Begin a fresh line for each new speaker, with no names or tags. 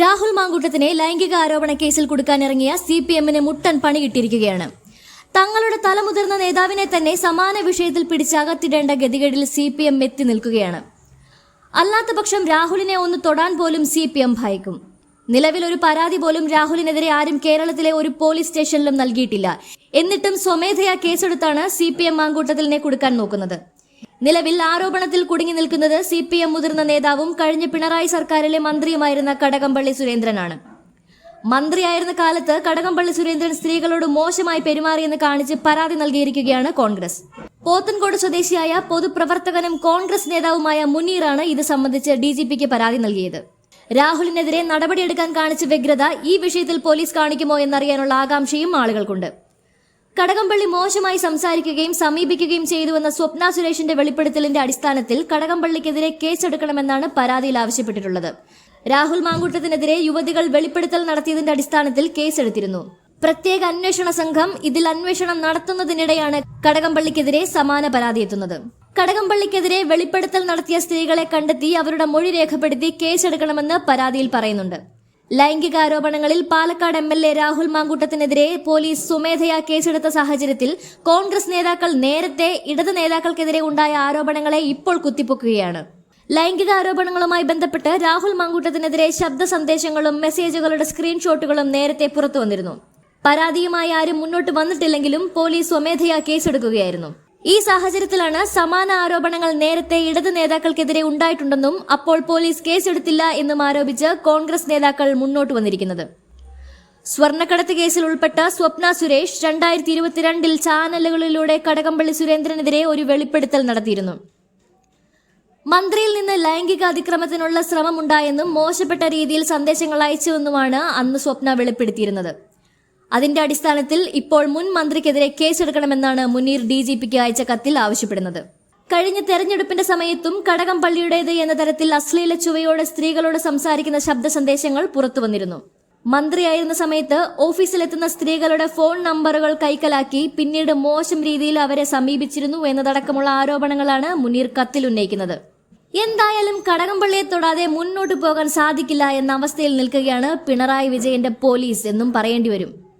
രാഹുൽ മാങ്കൂട്ടത്തിനെ ലൈംഗിക ആരോപണ കേസിൽ കൊടുക്കാനിറങ്ങിയ സി പി എമ്മിന് മുട്ടൻ പണി കിട്ടിയിരിക്കുകയാണ്. തങ്ങളുടെ തലമുതിർന്ന നേതാവിനെ തന്നെ സമാന വിഷയത്തിൽ പിടിച്ചകത്തിടേണ്ട ഗതികേടിൽ സി പി എം എത്തി നിൽക്കുകയാണ്. അല്ലാത്തപക്ഷം രാഹുലിനെ ഒന്ന് തൊടാൻ പോലും സി പി എം ഭയക്കും. നിലവിൽ ഒരു പരാതി പോലും രാഹുലിനെതിരെ ആരും കേരളത്തിലെ ഒരു പോലീസ് സ്റ്റേഷനിലും നൽകിയിട്ടില്ല. എന്നിട്ടും സ്വമേധയാ കേസെടുത്താണ് സി പി എം മാങ്കൂട്ടത്തിലിനെ കൊടുക്കാൻ നോക്കുന്നത്. നിലവിൽ ആരോപണത്തിൽ കുടുങ്ങി നിൽക്കുന്നത് സി പി എം മുതിർന്ന നേതാവും കഴിഞ്ഞ പിണറായി സർക്കാരിലെ മന്ത്രിയുമായിരുന്ന കടകംപള്ളി സുരേന്ദ്രനാണ്. മന്ത്രിയായിരുന്ന കാലത്ത് കടകംപള്ളി സുരേന്ദ്രൻ സ്ത്രീകളോട് മോശമായി പെരുമാറിയെന്ന് കാണിച്ച് പരാതി നൽകിയിരിക്കുകയാണ് കോൺഗ്രസ്. പോത്തൻകോട് സ്വദേശിയായ പൊതുപ്രവർത്തകനും കോൺഗ്രസ് നേതാവുമായ മുനീറാണ് ഇത് സംബന്ധിച്ച് ഡി ജി പിക്ക് പരാതി നൽകിയത്. രാഹുലിനെതിരെ നടപടിയെടുക്കാൻ കാണിച്ച വ്യഗ്രത ഈ വിഷയത്തിൽ പോലീസ് കാണിക്കുമോ എന്നറിയാനുള്ള ആകാംക്ഷയും ആളുകൾക്കുണ്ട്. കടകംപള്ളി മോശമായി സംസാരിക്കുകയും സമീപിക്കുകയും ചെയ്തുവെന്ന സ്വപ്ന സുരേഷിന്റെ വെളിപ്പെടുത്തലിന്റെ അടിസ്ഥാനത്തിൽ കടകംപള്ളിക്കെതിരെ കേസെടുക്കണമെന്നാണ് പരാതിയിൽ ആവശ്യപ്പെട്ടിട്ടുള്ളത്. രാഹുൽ മാങ്കൂട്ടത്തിനെതിരെ യുവതികൾ വെളിപ്പെടുത്തൽ നടത്തിയതിന്റെ അടിസ്ഥാനത്തിൽ കേസെടുത്തിരുന്നു. പ്രത്യേക അന്വേഷണ സംഘം ഇതിൽ അന്വേഷണം നടത്തുന്നതിനിടെയാണ് കടകംപള്ളിക്കെതിരെ സമാന പരാതി എത്തുന്നത്. കടകംപള്ളിക്കെതിരെ വെളിപ്പെടുത്തൽ നടത്തിയ സ്ത്രീകളെ കണ്ടെത്തി അവരുടെ മൊഴി രേഖപ്പെടുത്തി കേസെടുക്കണമെന്ന് പരാതിയിൽ പറയുന്നുണ്ട്. ലൈംഗിക ആരോപണങ്ങളിൽ Palakkad M L A Rahul മാങ്കൂട്ടത്തിനെതിരെ police സ്വമേധയാ കേസെടുത്ത സാഹചര്യത്തിൽ കോൺഗ്രസ് നേതാക്കൾ നേരത്തെ ഇടത് നേതാക്കൾക്കെതിരെ ഉണ്ടായ ആരോപണങ്ങളെ ഇപ്പോൾ കുത്തിപ്പൊക്കുകയാണ്. ലൈംഗിക ആരോപണങ്ങളുമായി ബന്ധപ്പെട്ട് രാഹുൽ മാങ്കൂട്ടത്തിനെതിരെ ശബ്ദ സന്ദേശങ്ങളും മെസ്സേജുകളുടെ സ്ക്രീൻഷോട്ടുകളും നേരത്തെ പുറത്തു വന്നിരുന്നു. പരാതിയുമായി ആരും മുന്നോട്ട് വന്നിട്ടില്ലെങ്കിലും പോലീസ് സ്വമേധയാ കേസെടുക്കുകയായിരുന്നു. ഈ സാഹചര്യത്തിലാണ് സമാന ആരോപണങ്ങൾ നേരത്തെ ഇടത് നേതാക്കൾക്കെതിരെ ഉണ്ടായിട്ടുണ്ടെന്നും അപ്പോൾ പോലീസ് കേസെടുത്തില്ല എന്നും ആരോപിച്ച് കോൺഗ്രസ് നേതാക്കൾ മുന്നോട്ട് വന്നിരിക്കുന്നത്. സ്വർണക്കടത്ത് കേസിൽ ഉൾപ്പെട്ട സ്വപ്ന സുരേഷ് രണ്ടായിരത്തി ഇരുപത്തിരണ്ടിൽ ചാനലുകളിലൂടെ കടകംപള്ളി സുരേന്ദ്രനെതിരെ ഒരു വെളിപ്പെടുത്തൽ നടത്തിയിരുന്നു. മന്ത്രിയിൽ നിന്ന് ലൈംഗിക അതിക്രമത്തിനുള്ള ശ്രമമുണ്ടായെന്നും മോശപ്പെട്ട രീതിയിൽ സന്ദേശങ്ങൾ അയച്ചുവെന്നുമാണ് അന്ന് സ്വപ്ന വെളിപ്പെടുത്തിയിരുന്നത്. അതിന്റെ അടിസ്ഥാനത്തിൽ ഇപ്പോൾ മുൻ മന്ത്രിക്കെതിരെ കേസെടുക്കണമെന്നാണ് മുനീർ ഡി ജി പിക്ക് അയച്ച കത്തിൽ ആവശ്യപ്പെടുന്നത്. കഴിഞ്ഞ തെരഞ്ഞെടുപ്പിന്റെ സമയത്തും കടകംപള്ളിയുടേത് എന്ന തരത്തിൽ അശ്ലീല ചുവയോടെ സ്ത്രീകളോട് സംസാരിക്കുന്ന ശബ്ദ സന്ദേശങ്ങൾ പുറത്തു വന്നിരുന്നു. മന്ത്രിയായിരുന്ന സമയത്ത് ഓഫീസിലെത്തുന്ന സ്ത്രീകളുടെ ഫോൺ നമ്പറുകൾ കൈക്കലാക്കി പിന്നീട് മോശം രീതിയിൽ അവരെ സമീപിച്ചിരുന്നു എന്നതടക്കമുള്ള ആരോപണങ്ങളാണ് മുനീർ കത്തിൽ ഉന്നയിക്കുന്നത്. എന്തായാലും കടകംപള്ളിയെ തൊടാതെ മുന്നോട്ട് പോകാൻ സാധിക്കില്ല എന്ന അവസ്ഥയിൽ നിൽക്കുകയാണ് പിണറായി വിജയന്റെ പോലീസ് എന്നും പറയേണ്ടി വരും.